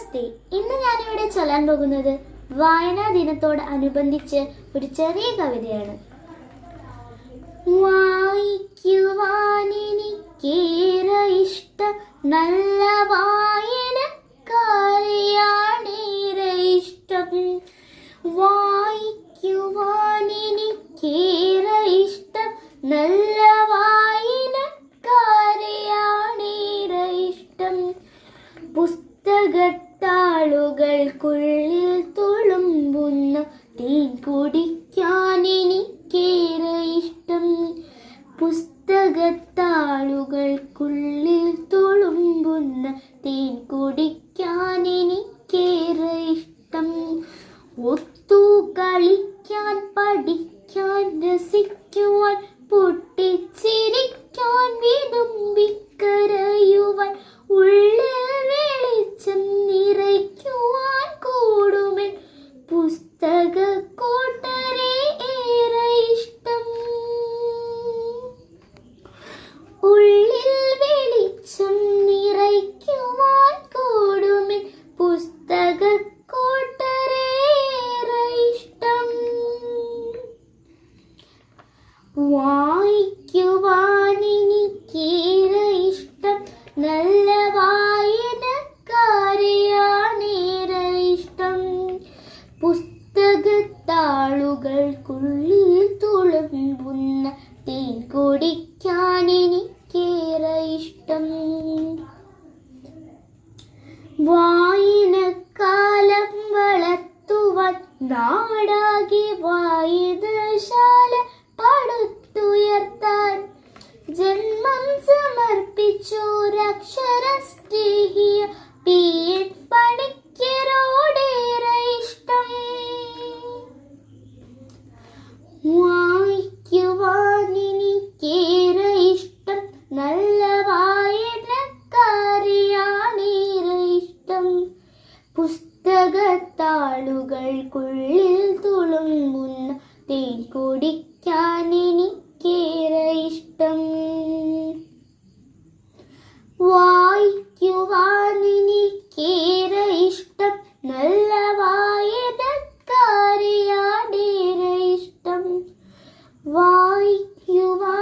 നമസ്തേ ഇന്ന് ഞാനിവിടെ ചൊല്ലാൻ പോകുന്നത് വായനാ ദിനത്തോട് അനുബന്ധിച്ച് ഒരു ചെറിയ കവിതയാണ്. വായിക്കുവാനെനിക്കേറെ ഇഷ്ടം നല്ല വായനക്കാരെയാണേറെ ഇഷ്ടം. വായിക്കുവാനെനിക്കേറെ ഇഷ്ടം നല്ല വായനക്കാരെയാണേറെ പുസ്തകത്താളുകൾക്കുള്ളിൽ തുളുമ്പുന്ന. തേൻ കുടിക്കാൻ എനിക്കേറെ ഇഷ്ടം. പുസ്തകത്താളുകൾക്കുള്ളിൽ തുളുമ്പുന്ന. തേൻ കുടിക്കാൻ വായിക്കുവാൻ എനിക്കേറെ ഇഷ്ടം നല്ല വായനക്കാരെയാണേറെ ഇഷ്ടം പുസ്തകത്താളുകൾക്കുള്ളിൽ തുളുമ്പുന്ന തേൻ കുടിക്കാൻ എനിക്കേറെ ഇഷ്ടം വായനക്കാലം വളർത്തുവാൻ നാടാകെ വായനശാല പാടുത്തുയർത്താൻ ജന്മം സമർപ്പിച്ചു രക്ഷര സ്നേഹിയ പി പണിക്കരോടേറെ ഇഷ്ടം. വായിക്കുവാൻ എനിക്കേറെ ഇഷ്ടം. നല്ല വായനക്കാരെയാണേറെ ഇഷ്ടം. പുസ്തകത്താളുകൾക്കുള്ളിൽ തുളുമ്പുന്ന തേൻ കൊടിക്ക വായിക്കുവാൻ എനിക്കേറെ ഇഷ്ടം. നല്ല വായനക്കാരെയാണേറെ ഇഷ്ടം. വായിക്കുവാൻ